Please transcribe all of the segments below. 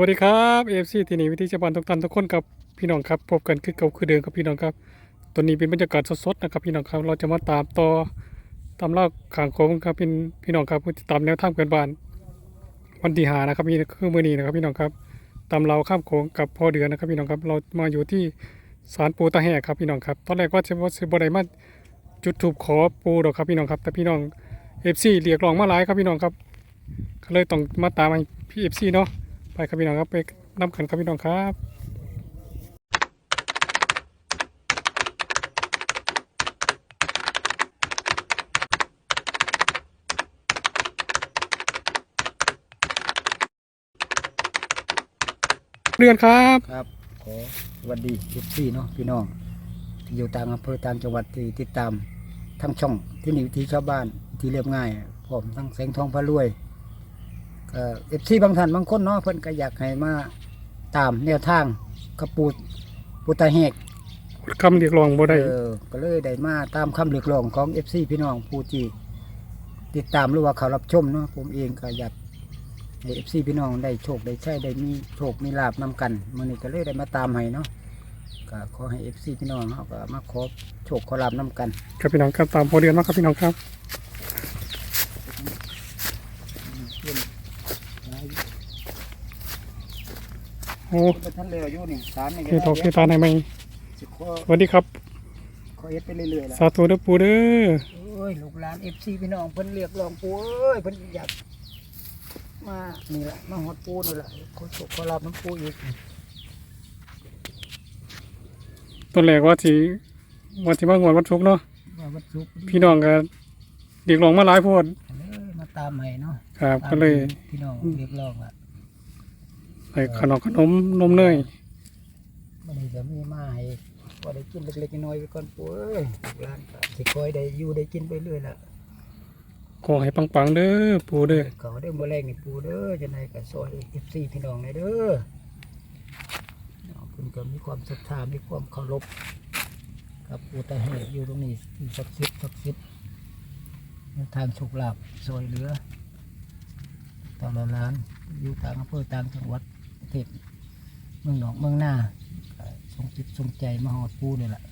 วัสดีครับเอฟซีที่นี่วิธีชาวบ้านทุกท่านทุกคนครับพี่น้องครับพบกันคือเก่าคือเดิมครับพี่น้องครับตอนนี้เป็นบรรยากาศสดๆนะครับพี่น้องครับเราจะมาตามต่อตามเล่าขางโค้งครับพี่พี่น้องครับตามแนวทางเกินบ้าน วันที่หานะครับนี่คือมือนี้นะครับพี่น้องครับตามเราข้ามโค้งกับพ่อเดือนนะครับพี่น้องครับเรามาอยู่ที่ศาลปูตาแห่ครับพี่น้องครับตอนแรกว่าจะว่าจะบ่ได้มาจุดถูกขอปูดอกครับพี่น้องครับ แต่พี่น้องเอฟซีเรียกร้องมาหลายครับพี่น้องครับก็เลยต้องมาตามพี่เอฟซีเนาะ ไปครับพี่น้องครับไปน้ำกันครับพี่น้องครับเรือนครับครับขอสวัสดีทุกที่เนาะพี่น้องที่อยู่ต่างอำเภอต่างจังหวัดที่ติดตามทั้งช่องที่นี่วิธีชาวบ้านที่เรียบง่ายพร้อมทั้งแสงทองพระรวย เอฟซีบางท่านบางคนเนาะเพิ่นก็อยากให้มาตามแนวทางกระปูปูตาเฮกคำเรียกร้องบ่ได้เออก็เลยได้มาตามคำเรียกร้องของเอฟซีพี่น้องผู้ที่ติดตามหรือว่าเขารับชมเนาะผมเองก็อยากให้เอฟซีพี่น้องได้โชคได้ใช้ได้มีโชคมีลาบนำกันมื่อนี้ก็เลยได้มาตามให้เนาะก็ขอให้เอฟซีพี่น้องเขาก็มาขอโชคขอลาบนำกัน ครับพี่น้องครับตามพอเดือนมาครับพี่น้องครับ โอ้ท่านเร็วอยู่นี่สารนี่เททอกเทตาในไหมสิขอสวัสดีครับ ขอเฮ็ดไปเรื่อยๆล่ะสาธุเด้อปูเด้อโอ้ยลูกหลานเอฟซีพี่น้องเพิ่นเรียกร้องปูเอ้ยเพิ่นอยากมานี่แหละมาหอดปูนี่แหละขอโชคขอลาบน้ำปูอีกตอนแรกว่าสิว่าสิมางวดวันศุกร์เนาะว่าวัดสุกร์พี่น้องก็เรียกร้องมาหลายโพดเลยมาตามให้เนาะครับตามก็เลยที่พี่น้องเรียกร้องอะ ใส่ขนมขนมนมเนยมันนี้จะมีมาให้พอได้กินเล็กๆน้อยๆไปก่อนปูเอ้ยลูกหลานก็สิคอยได้อยู่ได้กินไปเรื่อยละขอให้ปังๆเด้อปูเด้อเขาได้บ่แรงนี่ปูเด้อจะไหนก็ซอยเอฟซีพี่น้องเลยเด้อเนาะเพิ่นก็มีความศรัทธามีความเคารพกับปูตาเหตุอยู่ตรงนี้ที่ศักดิ์สิทธิ์ศักดิ์สิทธิ์ในทางโชคลาภซอยเหลือต่างละล้านอยู่ต่างอำเภอต่างจังหวัดประเทศเมืองหนองเมืองหน้าก็ทรงจิตทรงใจมาหอดปูนี่แหละ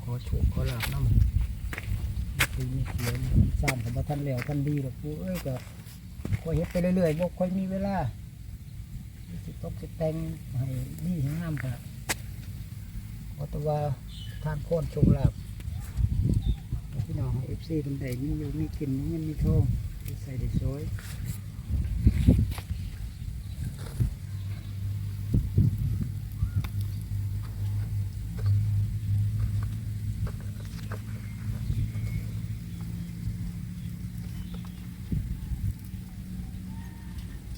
ขอโชคขอลาภน้ำปีนี้เขียวสร้างกับท่านแล้วท่านดีหรอกปูเอ้ยก็คอยเฮ็ดไปเรื่อยๆบ่ค่อยมีเวลาสิตกสิแต่งให้ดีให้งามค่ะขอแตว่าทานโคนโชคลาภให้พี่น้องเอฟซีเป็นใดมีอยู่มีกินมีเงินมีทองใส่ได้สวย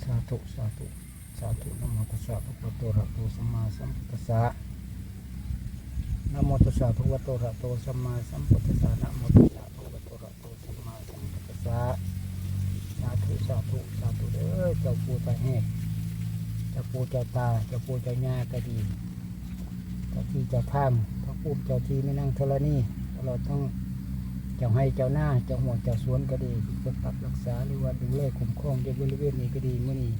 สาธุสาธุสาธุนะโมตั สสะภะคะวะโตอะระหะโตสัมมาสัมพุทธัสสะนะโมตัสสะภะคะวะโตอะระหะโตสัมมาสัมพุทธัสสะนะโมตัสสะภะคะวะโตอะระหะโตสัมมาสัมพุทธัสสะสาธุสาธุสาธุเด้อเจ้าปู่ตาแหกเจ้าปู่เจ้าตาเจ้าปู่เจ้าย่าก็ดีเจ้าที่เจ้าทางพระภูมิเจ้าที่ไม่นั่งธรณีตลอดทั้งเจ้าให้เจ้าหน้าเจ้าห่วเจ้าสวนก็ดีที่ปกปักรักษาหรือว่าดูแลคุ้มครองอยู่บริเวณนี้ก็ดีเมื่อนี้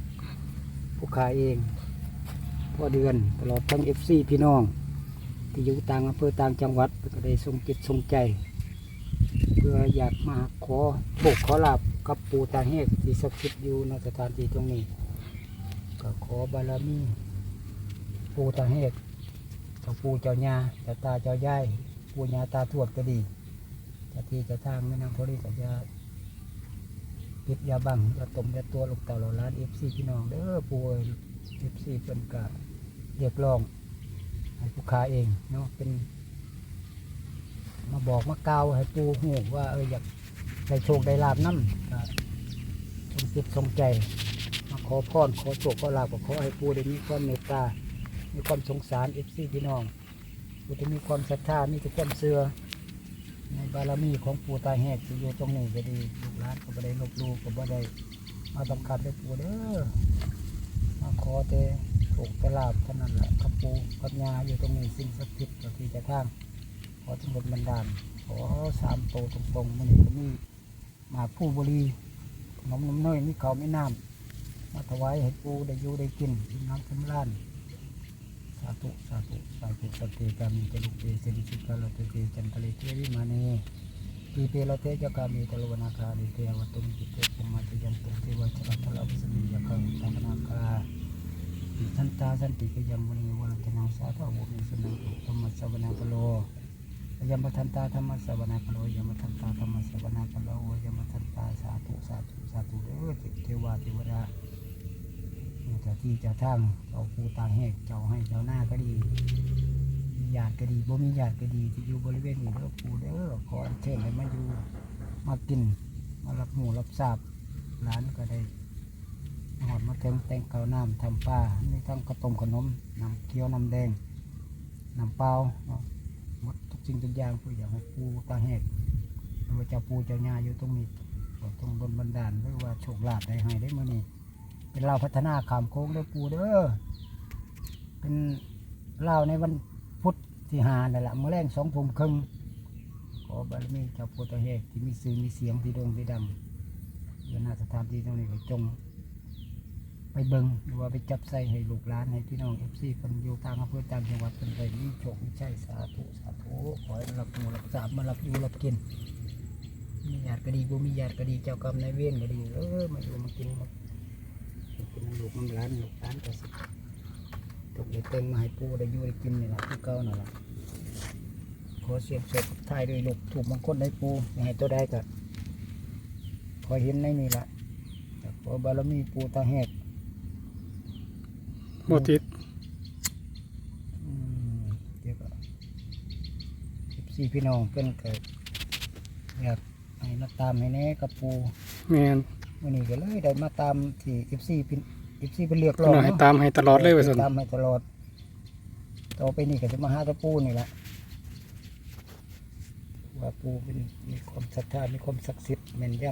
ผู้ขายเอง พ่อเดือนตลอดทั้งเอฟซีพี่น้อง ที่อยู่ต่างอำเภอต่างจังหวัดก็ได้ทรงจิตทรงใจ เพื่ออยากมาขอโชคขอลาบกับปู่ตาเฮกที่ศักดิ์สิทธิ์อยู่ในสถานที่ตรงนี้ ก็ขอบารมีปู่ตาเฮกเจ้าปู่เจ้าย่าเจ้าตาเจ้ายายปู่ย่าตาทวดก็ดีจะที่จะทางแม่นางพลีก็จะปิดยาบังยาตมยาตัวลูกเต่าเหล่าล้านเอฟซีพี่น้องเด้อป่วย เอฟซีเป็นกะเรียกร้องให้ผู้ค้าเองเนาะเป็น มาบอกมากล่าวให้ปูหูว่าเอออยากได้โชคได้ลาบน้ำก็ทรงจิตทรงใจมาขอพรขอโชคขอลาบก็ขอให้ปูได้มีความเมตตา มีความสงสารเอฟซีพี่น้องผู้ที่มีความศรัทธามีแต่ความเสื่อในบารมีของปูตาแหกที่อยู่ตรงนี้ก็ดีลูกหลานก็บ่ได้ลบลูก็บ่ได้มาบังคับให้ปูเด้อ มาขอแต่ถูกแต่ลาบเท่านั้นแหละกับปู่กับยาอยู่ตรงนี้สิ่งศักดิ์สิทธิ์ก็ที่จะทางขอทั้งบนบันดาลขอสามโตตรงๆมันนี่ก็มีมาผู้บรีขนมน้ำเนยมีเขาวมีน้ำมาถวายให้ปูได้อยู่ได้กินกินน้ำสำราญสาธุสาธุสาธุสติกามีจลุเปสิริสิกาลเตเตจันทะเลเทวิมานี ปีเปลเตจกามีตลวนาคาดิเทวตุมจิตเตปุมาติยันตุเทวชรัตลาวิสมิยคังสังนาคาติสันตาสันติกยังมุนีวรัตนังสาธุบุญสุนังธรรมสวนาคโลยมทันตาธรรมสวนาคโลยมทันตาธรรมสวนาคโลยมทันตาสาธุสาธุสาธุเด้อเทวาเทวดาเจ้าที่เจ้าทางเจ้าผู้ตาแหกเจ้าให้เจ้าหน้าก็ดี ญาติก็ดีบ่มีญาติก็ดีที่อยู่บริเวณนี้เด้อปูเด้อขออัญเชิญให้มาอยู่มากินมารับหมูรับทราบร้านก็ได้หอดมาเติมแต่งข้าวน้ำทำปลามีทั้งข้าวต้มขนมน้ำเกี๊ยวน้ำแดงน้ำเปล่าหมดทุกสิ่งทุกอย่างผู้อยากให้ปูตาแหกหรือว่าเจ้าปูเจ้าญาอยู่ตรงนี้ก็ต้องบนบันดาลหรือว่าโชคลาภได้ให้ได้มื่อนี้เป็นเราพัฒนาขามโค้งเด้อปูเด้อเป็นเราในวัน ที่หานี่นแหละมื่อแรงสองทุ่มครึ่งขอบารมีเจ้าปูตาแหกที่มีสื่อมีเสียงที่โด่งที่ดังอยู่หน้าสถานที่ตรงนี้ก็จง ไปเบิงหรือว่าไปจับใส่ให้ลูกหลานให้พี่น้องเอฟซีคนอยู่ต่างอำเภอต่างจังหวัดเป็นไปมีโชคมีชัยสาธุสาธุขอให้รับหมูรับสาบมารับอยู่รับกินมีญาติก็ดีบ่มีญาติก็ดีเจ้ากรรมนายเวรก็ดีเออมาอยู่มากินมากินน้ำลูกน้ำหลานลูกหลานก็สิ ตกได้เต็งมาให้ปูได้อยู่ได้กินนี่แหละที่เก่านั่นแหละขอเสียงเสกทายด้วยลูกถูกมงคลได้ปูอย่าให้ตัวใดก็ขอเห็นในนี่แหละขอบารมีปูตาแหกโมติดอืมเดี๋ยวก็สิบสี่พี่น้องเพิ่นก็อยากให้มาตามให้แหน่กับปูแมนวันนี้ก็เลยได้มาตามที่สิบสี่พี่ สิบสี่เป็นเรียกเพิ่ร้นองว่าให้ตามให้ตลอดเลยว่าซั่นตามให้ตลอดต่อไปนี่ก็จะมาหาแตะปูนี่แหละว่าปูเป็นมีความศรัทธามีความศักดิ์สิทธิ์แม่นย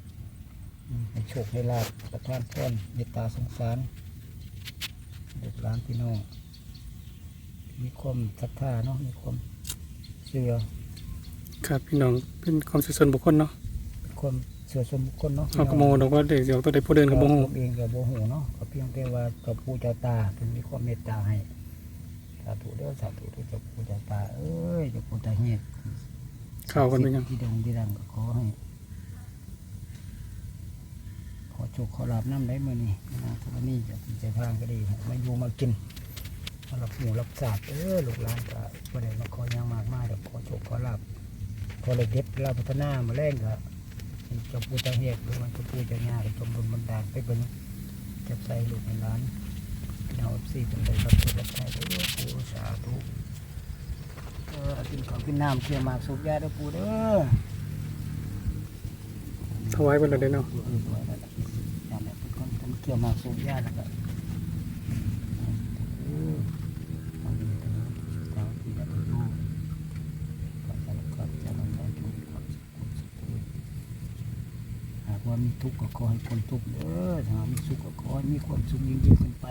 ำอืมให้โชคให้ลาภประทานพรเมตตาสงสารลูกหลานพี่น้องมีความศรัทธาเนาะมีความเชื่อครับพี่น้องเป็นความสุขส่วนบุคคลเนาะเป็นความ เชื่อส่วนบุคคลเนาะเฮาก็โมดอกว่าเด็กเดี๋ยวตัวใดผู้เดินก็บ่ฮู้ผมเองกับโบหูเนาะก็เพียงแต่ว่ากับผู้เจ้าตาเป็นมีความเมตตาให้สาธุเด้อสาธุเด้อเจ้าผู้เจ้าตาเอ้ยเจ้าผู้ตาเฮ็ดข่าวกันเป็นหยังที่ดงที่ดังก็ขอให้ขอโชคขอลาบน้ำได้มื้อนี้นะทุกวันนี้จะที่จะทางก็ดีให้มาอยู่มากินมารับหมูรับสาบเออลูกหลานก็บ่ได้มาขอหยังมากมายดอกขอโชคขอลาบขอเลยเด็ดเราพัฒนามาแรงก็ให้ เจ้าผู้เจ้าเฮ็ดหรือว่าเจ้าผู้เจ้าญาติจงบุญบันดาลไปเบิ่งจับใส่ลูกในร้านเอาสี่เป็นไปรับตัวรับใช้เด้อปูสาธุเออกินของกินน้ำเคี่ยวหมากสูบยาเด้อปูเด้อถวายเพิ่นแล้วเด้เนาะเออตัวนั่นแหละนั่นแหละเป็นคนทำเคี่ยวหมากสูบยาแล้วก็ หากว่ามีทุกข์ก็ขอให้พ้นทุกข์เด้อถ้ามีสุขก็ขอให้มีความสุขยิ่งยิ่งขึ้นไป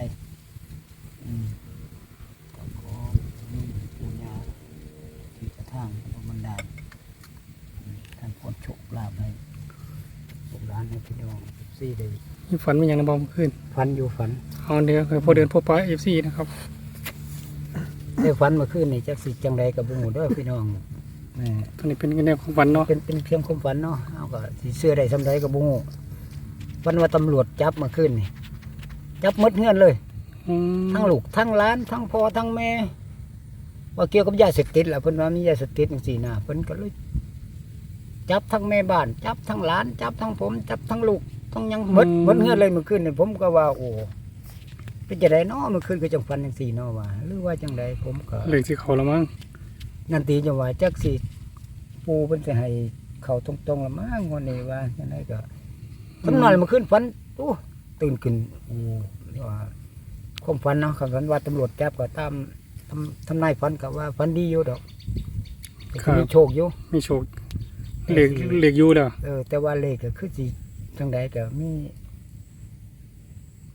อืมก็ขอมีปูญาที่กระทั่งพระบันดาลท่านพรโชคลาภให้ลูกหลานให้พี่น้องซี่ได้มีฝันมีหยังนำบ่เมื่อคืนฝันอยู่ฝันเอาเดี๋ยวเคยพอเดินพบปะ FC นะครับได้ฝันเมื่อคืนนี่จักสิจังใดกับบุหูเด้อพี่น้องแหม่ตอนนี้เป็นแนวของฝันเนาะเป็นเป็นเพียงความฝันเนาะ ก็สิเสื้อได้สำใดกับบุหูวันว่าตำรวจจับเมื่อคืนนี่จับหมดเงื่อนเลย อืมทั้งลูกทั้งหลานทั้งพ่อทั้งแม่ ว่าเกี่ยวกับยาเสพติดแหละเพิ่นว่ามียาเสพติดจังซี่นะเพิ่นก็เลยจับทั้งแม่บ้าน จับทั้งหลาน จับทั้งผม จับทั้งลูกทั้งหยังหมดหมดเงื่อนเลยเมื่อคืนนี่ผมก็ว่าโอ้เป็นจังไดเนาะเมื่อคืนก็จังฟันจังซี่เนาะว่าหรือว่าจังไดผมก็ เลยสิเขาละมั้งนั่นตีจังว่าจักสิปูเพิ่นสิให้ เข้าตรงๆละมั้งวันนี้ว่าจังไดก็สำนวนเมื่อคืนฝันโอ้ตื่นขึ้นโอ้ว่าความฝันเนาะคำฝันว่าตำรวจจับก็ตามทำทำนายฝันกับว่าฝันดีอยู่ดอกแต่ก็มีโชคอยู่มีโชคเลขเลขอยู่แล้วเออ แต่ว่าเลขก็คือสิจังใดก็มี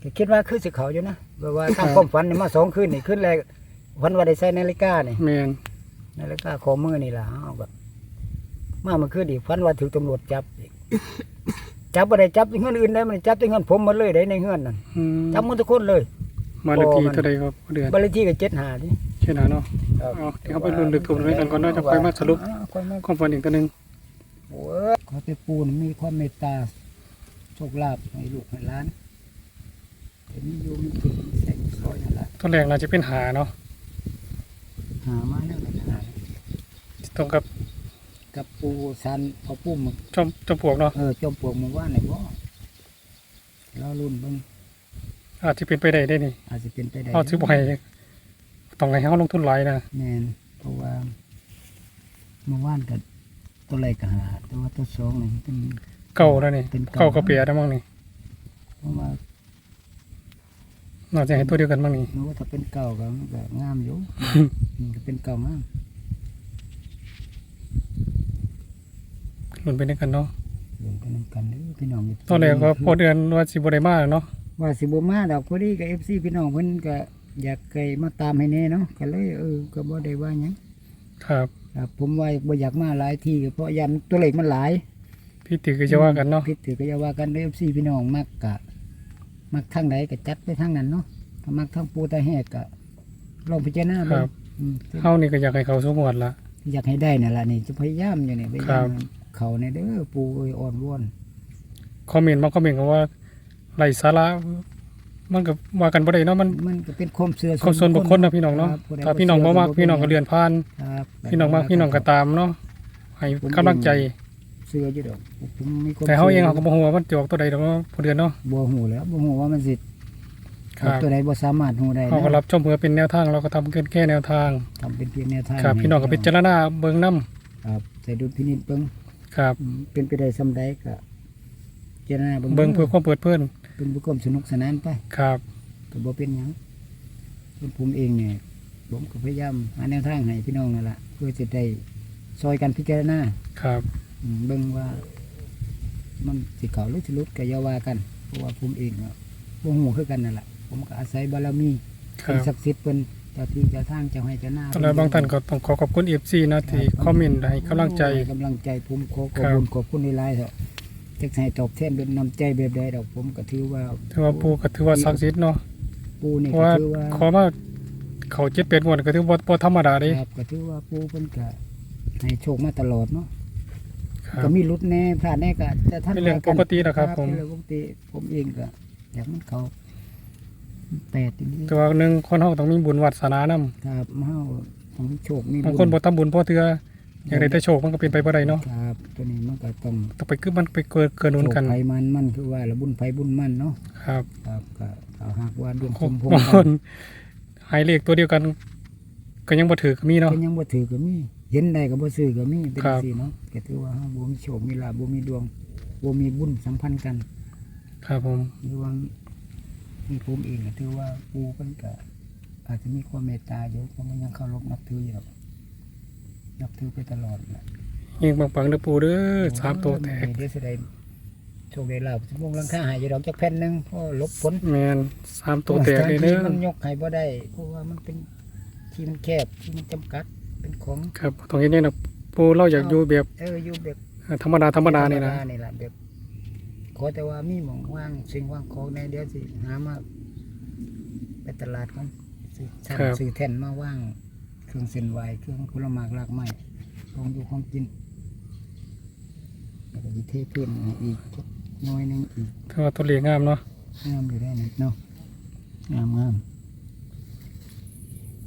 ก็คิดว่าคือสิเขาอยู่นะแบบว่าตั้งความฝันนี่มาสองคืนนี่คืนแรกฝันว่าได้ใส่นาฬิกานี่แมนนาฬิกาขอมือนี่ล่ะเอาแบบ มาเมื่อคืนอีกฝันว่าถูกตำรวจจับอีกจับบ่ได้จับเงินอื่นได้มันจับแต่เงินผมหมดเลยได้ในเงินนั่นอืมจับหมดทุกคนเลยมาเลขที่พอมันเท่าใดครับเดือนบ้านเลขที่ก็7หาดิใช่นะเนาะเอาเดี๋ยวเขาไปลุ้นลึกถูกด้วยกันก่อนเนาะจะค่อยมาสรุปอ่าค่อยมาความฝันอีกตัวหนึงโอ้ยขอไปปูนมีความเมตตาโชคลาภให้ลูกให้หลานแต่มีอยู่มีกินมีใส่มีซอยนั่นแหละตัวแรกน่าจะเป็นหาเนาะหามาแล้วหาตรงกับ กับปูสันพอปูมึงจอมจอมปลวกเนาะเออจอมปลวกมึงว่าไหนบ่เรารุ่นเบิ่งอาจจะเป็นไปได้ได้นี่อาจจะเป็นไปได้เอาซื้อบ่ให้ต้องให้เฮาลงทุนหลายนะแม่นเพราะว่าเมื่อวานกับตัวแรกก็หาแต่ว่าตัวสองนี่มันเป็นเก่าแล้วนี่เป็นเก่าเก่ากับเปียได้มั้งนี่เพราะว่าน่าจะให้ตัวเดียวกันมั้งนี่นึกว่าถ้าเป็นเก่าก็มันก็งามอยู่มันก็เป็นเก่างาม ลุ้นไปด้วยกันเนาะรวมกันนำกันเด้อพี่น้องตอนแรกก็พอเดือนว่าสิบ่ได้มาเนาะว่าสิบ่มาดอกพอดีกับ FC พี่น้องเพิ่นก็อยากไกมาตามให้แน่เนาะก็เลยเออก็บ่ได้ว่าหยังครับครับผมว่าบ่อยากมาหลายที่ก็เพราะยันตัวเลขมันหลาย พี่ติก็จะว่ากันเนาะผิดถือก็อย่าว่ากันเด้อ FC พี่น้องมักกะ มักทางใดก็จัดไปทางนั้นเนาะถ้ามักทางปูตาแหกก็ลองพิจารณาคเบิ่รังบอืมเฮานี่ก็อยากให้เขาสมหวดละอยากให้ได้นั่นล่ะนี่จะพยายามอยู่นี่พยาครัยามบ เขาในเด้อปูเอ้ยอ่อนวอนคอมเมนต์มาคอมเมนต์ก็ว่าไร้สาระมันก็ว่ากันบ่ได้เนาะมันมันก็เป็นความเชื่อคนส่วนบุคคลนะพี่น้องเนาะครับผู้ใดถ้าพี่น้องบ่มักพี่น้องก็เลื่อนผ่านครับพี่น้องมักพี่น้องก็ตามเนาะให้กำลังใจเชื่ออยู่ดอกผมมีความแต่เฮาเองชื่เฮาก็บ่ฮู้ว่ามันจะออกตัวใดดอกเนาะผู้เดือนเนาะบ่ฮู้แล้วบ่ฮู้ว่ามันสิครับตัวใดบ่สามารถฮู้ได้เฮาก็นะรับชมเพื่อเป็นแนวทางเราก็ทำเกินแค่แนวทางทำเป็นเพียงแนวทางครับให้พี่น้องก็พิจารณาเบิ่งนํครับใส่ดุลพินิจเบิ่ง ครับอืมเป็นไปได้ซำใดก็พิจารณาเบิ่งเบิ่งเพื่อความเปิดเพิ่นเป็นบุความสนุกสนานไปครับก็บ่เป็นหยังส่วนผมเองเนี่ยผมก็พยายามหาแนวทางให้พี่น้องนั่นล่ะเพื่อจะได้ซอยกันพิจารณาครับอืมเบิ่งว่า มันสิเขาหรือสิหลุดก็อย่าว่ากันเพราะว่าผมเองก็บ่ฮู้คือกันนั่นแหละผมก็อาศัยบารมีคเป็รันบศักดิ์สิทธิ์เพิ่น เจ้าที่เจ้าทางเจ้าให้เจ้าหน้าแล้วบางท่านก็ต้องขอขอบคุณ FC นะที่คอมเมนต์ให้กำลังใจให้กำลังใจผมขอขครัอบบคุณขอบคุณในไลน์เถอะจักให้ตอบแทนเป็นน้ำใจแบบใดดอกผมก็ถือว่าถือว่าปู่ก็ถือว่าศักดิ์สิทธิ์เนาะปูนี่เพราะก็ว่าถือว่าขอมาเขา7 8งวดก็ถือว่าบ่ธรรมดาเด้ครับก็ถือว่าปูเพิ่นก็ให้โชคมาตลอดเนาะครับก็มีรุดแน่พลาดแน่ก็แต่ท่านเป็นเรื่องปกตินะครับ ผมเป็นเรื่องปกติผมเองก็อยากมันเขา แปดอย่างนี้แต่ว่าหนึ่งคนเฮาต้องมีบุญวาสนานํครับเฮาต้องมีโชคมีบางคนบ่ทำบุญเพราะเทื่ออย่างไรแต่โชคมันก็เป็นไปบ่ได้เนาะครับตัวนี้มันก็ต้องต้องไปคือมันไปเกิดเกินนุนกันโชคไฟมันมันคือว่าละบุญไฟบุญมันเนาะครับ ครับก็เอาหากว่าดวงสบมพงางษ์คนหายเลขตัวเดียวกัน ก็ยังบ่ถือก็มีเนาะก็ยังบ่ถือก็มี เห็นได้ก็บ่ซื้อก็มีเป็นครับจังซี่เนาะก็ถือว่าเฮาบ่มีโชคมีลาภบ่มีดวงบ่มีบุญสัมพันธ์กัน ครับผมหรือว่า มีผมเองก็ถือว่าปูเพิ่นก็อาจจะมีความเมตตาอยู่เพราะมันยังเคารพนับถืออยู่หรอกนับถือไปตลอดแหละยิงปังๆเด้อปู่เด้อสามตัวแตกเดี๋ยวสิได้โชคได้ลาบสมมุติหลังคาหายอยู่ดอกจักแผ่นหนึงพอลบฝนแม่นสามตัวแตกเลยเด้อมันยกให้บ่ได้เพราะว่ามันเป็นที่มันแคบที่มันจำกัดเป็นของครับตรงนี้เนี่ยนะปู่เราอยากอยู่แบบเอออยู่แบบธรรมดาธรรมดานี่นะ ธรรมดนี่ล่ะแบบ ขอแต่ว่ามีหมองว่างสิ่งว่างของในเดี๋ยวสิหามาไปตลาดกันซื้อทำซื้อแท่นมาว่าง เครื่องเส้นไหวเครื่องผลไม้รากไม้ลงอยู่ของกินแล้วก็สิเทพื้นให้อีกจักหน้อยหนึงอีกถือว่าตัวเลขงามเนาะงามอยู่ได้นี่เนาะงามงาม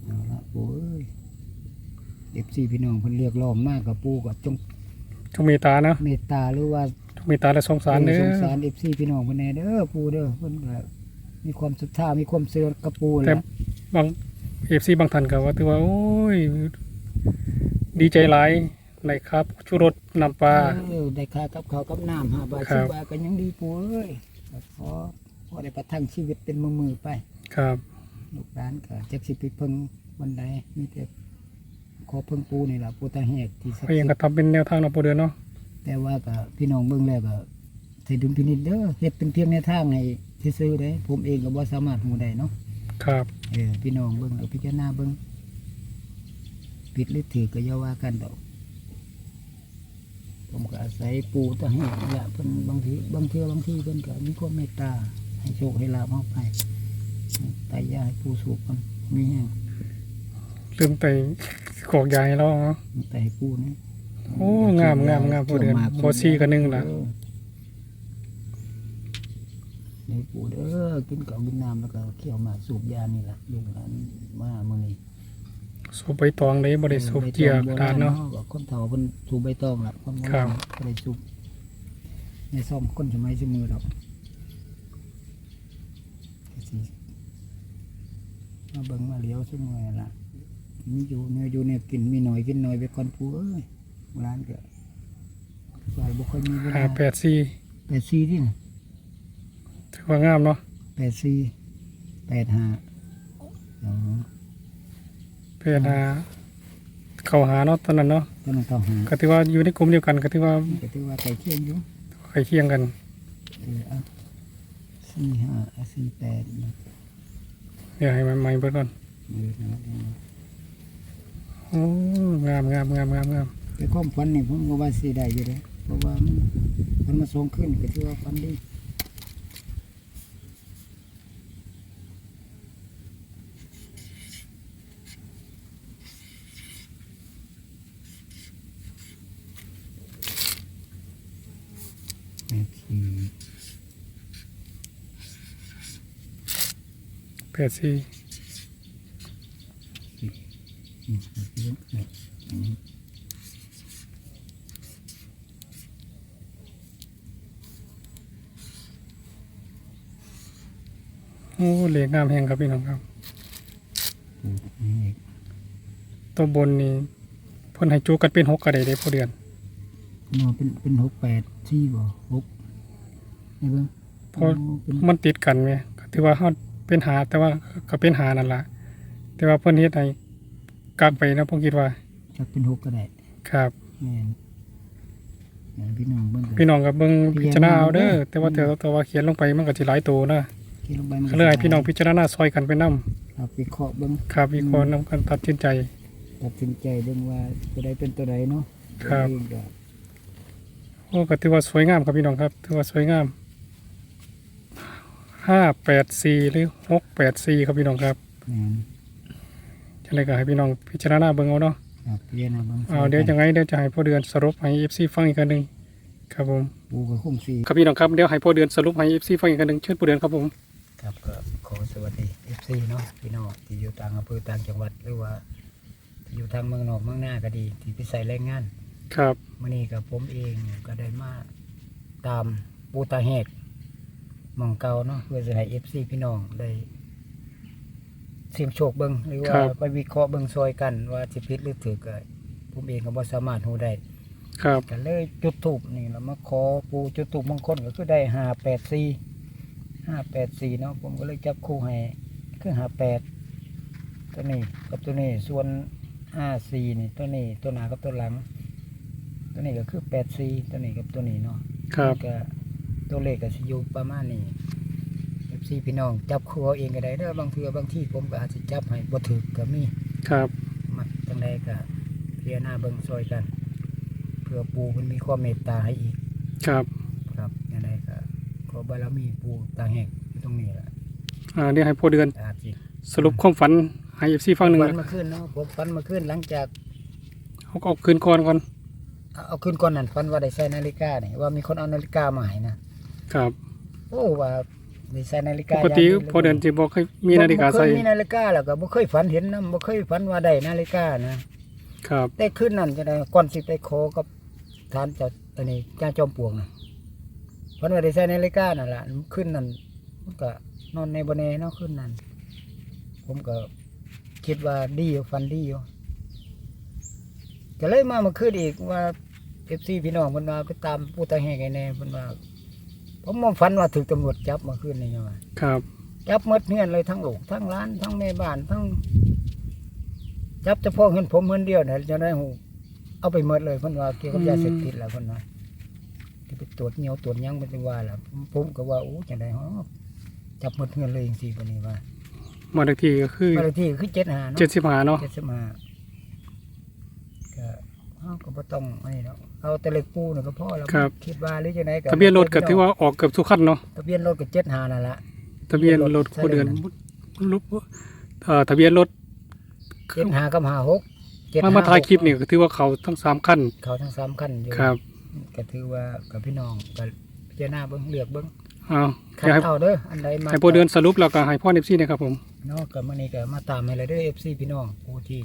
เอาละโอ้ยเอฟซีพี่น้องเพิ่นเรียกร้องมากกับปูกับจง จงเมตตานะเมตตาหรือว่าจงเมตตาและสงสารเด้สองสารเอฟซีพี่น้องเพิ่นแน่เด้อปูเด้อเพิ่นก็มีความศรัทธามีความเสื่อกับปูแหแต่ละบาง FC บางท่านก็ว่าถือว่าโอ้ยดีใจหลายในครับชูรสน้ำปลา เออได้ค่ากับข้าวกับน้ำห้าบาทครัสิบ บบาทก็ยังดีปูเอ้ยก็ขอขอได้ประทังชีวิตเป็นมือๆไป ครับลูกหลานก็จักสิไปเพิ่งบันไดมีแต่ขอเพิ่งปูนี่ล่ะปูตาแหกที่ศักดิ์ก็ยังสิก็ทธิ์ทำเป็นแนวทางเนาะปู่เดือนเนาะ แต่ว่าก็พี่น้องเบิ่งแล้วก็ใส่ดุลพินิจเด้อเฮ็ดเป็นเพียงแนวทางให้ซื่อๆเด้ผมเองก็บ่สามารถฮู้ได้เนาะครับ เออพี่น้องเบิ่งเอาพิจารณาเบิ่งผิดหรือถูกก็อย่าว่ากันดอก ผมก็อาศัยปูตะให้นี่แหละเพิ่นบางทีบางเทื่อบางทีเพิ่นก็มีความเมตตา ให้โชคให้ลาภเฮาไปตายายปูสูบมันมีแห้งลืมไปกอกยายแล้วเนาะแต่ให้ปูนี่ โอ้งามงามงามผู้เดือนบ่ซี่ก็หนึ่งล่ะเออให้ปูเด้อกินข้าวกินน้ำแล้วก็เคี่ยวหมากสูบยานี่ล่ะลูกหลานมามื้อนี้สูบใบตองเลยบ่ได้สูบเจียกระดาษเนาะก็คนเฒ่าเพิ่นสูบใบตองล่ะคนโบครัราบณก็ได้สูบในซ่อมคนสมัยสมือดอกก็สิมาเบิ่งมาเหลียวสมือล่ะมีอยู่เนี่ยอยู่เนี่ยกินมีหน่อยกินหน่อยไปก่อนผู้เอ้ย ร้านก็ฝ่ายบ่ค่อยมีเวลาห้าแปดสี่แปดสี่ที่น่ะถือว่างามเนาะแปดสี่แปดห้าอ๋อเพื่อนหาเข้าหาเนาะตอนนั้นเนาะก็มันต้องหาก็ถือว่าอยู่ในกลุ่มเดียวกันก็ถือว่าก็ถือว่าใกล้เคียงอยู่ใกล้เคียงกันเออเอาสี่ห้าเอาสี่แปดนะเดี๋ยวให้มันใหม่เบิ่งก่อนเออนั่นแหละโอ้งามงามงามงามงาม แต่ความฝันนี่ผมก็ว่าสิได้อยู่เลยเพราะว่ามันมันมาส่งขึ้นก็ถือว่าฝันดีแปดสี่ แปดสี่ อืมแปดสี่แปดอืม โอ้เหล็กงามแห่งครับพี่น้องครับอืมนี่ตัวบนนี่เพิ่นให้จูกันเป็นหกกระไดเด้พอเดือนเนาะเป็นเป็นหกแปดสี่บ่หกนี่เบิ่งเพราะโอ้เป็นมันติดกันไหมก็ถือว่าเขาเป็นหาแต่ว่าก็เป็นหานั่นละแต่ว่าเพิ่นเฮ็ดให้กักไปนะผมคิดว่าจักเป็นหกก็ได้ครับแม่นแม่นพี่น้องเบิ่งกันพี่น้องก็เบิ่งพิพิจาจารรณาณาเอาเด้อเด้อแต่ว่าแต่แต่ว่าเขียนลงไปมันก็สิหลายตัวนะ คิดลงไปมันก็เลยให้พี่น้องพิจารณาซอยกันไปนํครับวิเคราะห์เบิ่งครับวิเคราะห์นํกันตัดสินใจ ตัดสินใจเบิ่งว่าตัวใดเป็นตัวใดเนาะครับ ตัวเองก็โอ้ก็ถือว่าสวยงามครับพี่น้องครับถือว่าสวยงามห้าแปดสี่หรือหกแปดสี่ครับพี่น้องครับแม่นจังไรก็ให้พี่น้องพิจารณาเบิ่งเอาเนาะ ครับเรียนนะเบิ่งเอาเดี๋ยวจังไงเดี๋ยวจะให้พ่อเดือนสรุปให้เอฟซีฟังอีกครั้งหนึ่งครับผม ปูก็คงสิ ครับพี่น้องครับเดี๋ยวให้พ่อเดือนสรุปให้เอฟซีฟังอีกครั้งหนึ่งเชิญพ่อเดือนครับผม ครับก็ขอสวัสดี FC เนาะพี่น้องที่อยู่ต่างอำเภอต่างจังหวัดหรือว่าที่อยู่ทางเมืองนอกเมืองหน้าก็ดี ที่ไปใส่แรงงานครับมื่อนี้กับผมเองก็ได้มาตามปูตาเหตุหมองเก่าเนาะเพื่อจะให้เอฟซีพี่น้องได้เสี่ยงโชคเบิงหรือว่าไปวิเคราะห์เบิงซอยกันว่าสิผิดหรือถือก็ผมเองก็บ่สามารถรู้ได้ครับก็เลยจุดทูบนี่เรามาขอปูจุดทูบมงคลก็คือได้ห้าแปดสี่ ห้าแปดสี่เนาะผมก็เลยจับคู่ให้คือห้าแปดตัวนี้กับตัวนี้ส่วนห้าสี่นี่ตัวนี้ตัวหน้ากับตัวหลัง ตัวนี้ก็คือแปดสี่ตัวนี้กับตัวนี้เนาะครับก็ตัวเลขก็สิอยู่ประมาณนี้เอฟซีพี่น้องจับคู่เอาเองก็ได้เด้อบางเทื่อบางที่ผมก็อาจจะจับให้บ่ถูกก็มีครับมักจังใดก็เพียรหน้าเบิ่งซอยกัน เพื่อปูมันมีความเมตตาให้อีก ครับ ครับจังใด ก็ขอบารมีปูตาแห่งอยู่ตรงนี้แหละอ่าเดี๋ยวให้พ่อเดือนอาจิสรุปความฝันให้เอฟซีฟังหนึ่งฝันเมาขึ้นเนาะผมฝันเมาขึ้นหลังจากเขาก็เอาคืนก่อนก่อนเอาเอาขึ้นก่อนนั่นฝันว่าได้ใส่นาฬิกาเนี่ยว่ามีคนเอานาฬิกามาให้นะครับ โอ้ว่าได้ใส่นาฬิปกากติย่างพ่อเดือนจะบอกให้มีนาฬิกาใส่บ่เคยมีนาฬิกาแล้วก็บ่เคยฝันเห็นนะบ่เคยฝันว่าได้นาฬิกานะครับแต่คืนนั้นจะได้ก่อนสิไปขอกับทานเจ้าอันนี้เจ้าจอมปลวกนะ ฝันว่าได้ใส่นาฬิกานั่นล่ะคืนนั้นมันก็นอนในบ่แน่เนาะคืนนั้นผมก็คิดว่าดีอยู่ฝันดีอยู่ก็เลยมาเมื่อคืนอีกว่า FC พี่น้องเพิ่นว่าไปตามผู้ตายแหกไอ้แน่เพิ่นว่าผมมองฝันว่าถูกตำรวจจับเมื่อคืนนี่ยังไงครับจับหมดเงินเลยทั้งลูกทั้งร้านทั้งแม่บ้านทั้ง จับเฉพาะเงินผมเงินเดียวเนี่ยจะได้หูเอาไปหมดเลยเพิ่นว่าเกี่ยวกับยาเสพติดแหละเพิ่นว่า ที่ไปตรวจเหนียวตรวจหยังเป็นจังว่าแหละผมผมก็ว่าโอ้จังได๋ฮะจับหมดเงินเลยจังซี่ปานนี้ว่ามาอีกทีก็คือบ้านเลขที่คือ75เนาะเจ็ดสิบห้าเนาะ75ก็เฮาเอาก็บ่ต้องอันนี้เนาะเอาแต่เลขปูนี่ก็พอแล้วครับคิดว่าหรือจังไดก็ทะเบียนรถก็ถือว่าออกเกือบทุกคันเนาะทะเบียนรถก็75นั่นล่ะทะเบียนรถคู่เดือนรูปเอ่อทะเบียนรถ75กับ56มามาถ่ายคลิปนี่ก็ถือว่าเขาทั้งสามคันเขาทั้งสามคันอยู่ครับ ก็ถือว่ากับพี่น้องก็พิจารณาเบิ่งเลือกเบิ่งเอาคัอยากดให้เอาเด้ออันใดมาให้โปรเดือนสรุปแล้วก็ให้พ่อเอฟซีนะครับผมเนาะก็มื้อนี้ก็มาตามให้เลยเด้อ FC พี่น้องผู้ที่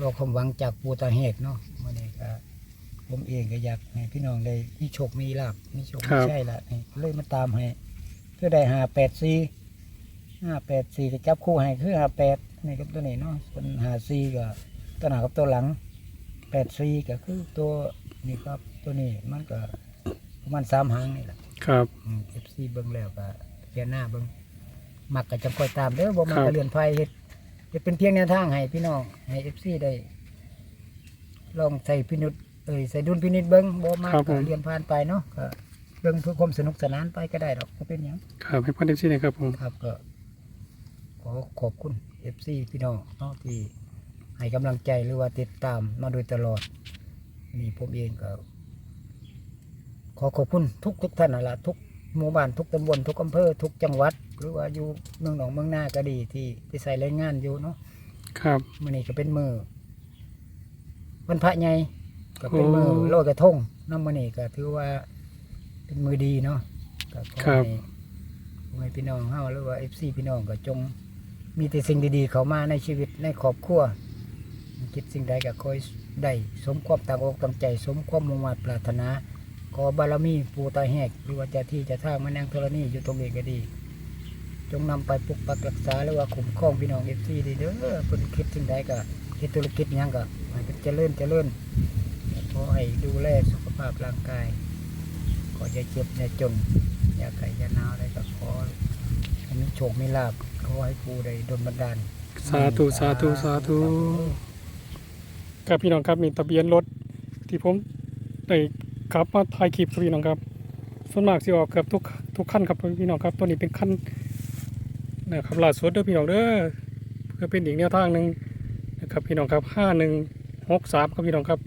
รอความหวังจากปูตาเหตุเนาะมื้อนี้ก็ผมเองก็อยากให้พี่น้องได้มีโชคมีลาภมีโชคมีชัยละนี่เลยมาตามให้เพื่อได้584 584ก็จับคู่ให้คือ58นี่กับตัวนี้เนาะส่วน54ก็ตัวหน้ากับตัวหลัง84ก็คือตัวนี่ครับ ตัวนี้มันก็ประมาณสามหางนี่แหละครับเอฟซีเบิ้งแล้วก็เพียหน้าเบิ้งมักก็จะคอยตามเด้อบ่มักครัก็บเลื่อนไฟเฮ็ดเฮ็ดเป็นเพียงแนวทางให้พี่น้องให้เอฟซีได้ ลองใส่พินิจเอ้ยใส่ดุลพินิจเบิ้งบ่มากครับผก็มเรียนผ่านไปเนาะก็เบิ้งเพื่อความสนุกสนานไปก็ได้ดอกก็เป็นหยังครับให้พ่อเอฟซีนะครับผมครับก็ขอขอบคุณเอฟซีพี่น้องเนาะที่ให้กำลังใจหรือว่าติดตามมาโดยตลอดนี่ผมเองก็ ขอขอบคุณทุกทุกท่านนั่นละทุกหมู่บ้านทุกตำบลทุกอำเภอทุกจังหวัด หรือว่าอยู่เมืองหนองเมืองนาก็ดีที่ที่ใส่แรงงานอยู่เนาะครับมื่อนี้ก็เป็นมือวันพระใหญ่ก็เป็นมือโอ้โลอยกระทงน้ำมื่อนี้ก็ถือว่าเป็นมือดีเนาะก็ขอครับให้ขอให้พี่น้องเฮาหรือว่าเอฟซีพี่น้องก็จง มีแต่สิ่งดีๆ เข้ามาในชีวิตในครอบครัวคิดสิ่งใดก็คอยได้สมความตั้งอกตั้งใจ สมความมุ่งมั่นปรารถนา ขอบารมีปูตาแหกหรือว่าเจ้าที่เจะท่างมานั่งธรณีอยู่ตรงนี้ก็ดี จงนำไปปกปักรักษาหรือว่าคุ้มครองพี่น้องเอฟซีดีเด้อเพิ่นคิดสิ่งใดก็คิดธุรกิจยังก็ให้เป็นเจริญเจริญขอให้ดูแลสุขภาพร่างกายขออย่าเจ็บอย่าจนอย่าไข่อย่าหนาวอะไรก็ขอให้มีโชคมีลาภขอให้ผู้ใดโดนบันดาลสาธุสาธุสาธุครับพี่น้องครับนี่ทะเบียนรถที่ผมได้ ครับมาถ่ายคลิปพี่น้องครับ ส่วนมากสิออกเกือบทุกทุกขั้นครับพี่น้องครับตัวนี้เป็นขั้นนะครับล่าสุดเด้อพี่น้องเด้อเพื่อเป็นอีกแนวทางหนึ่งนะครับพี่น้องครับห้าหนึ่งหกสามครับพี่น้องครับ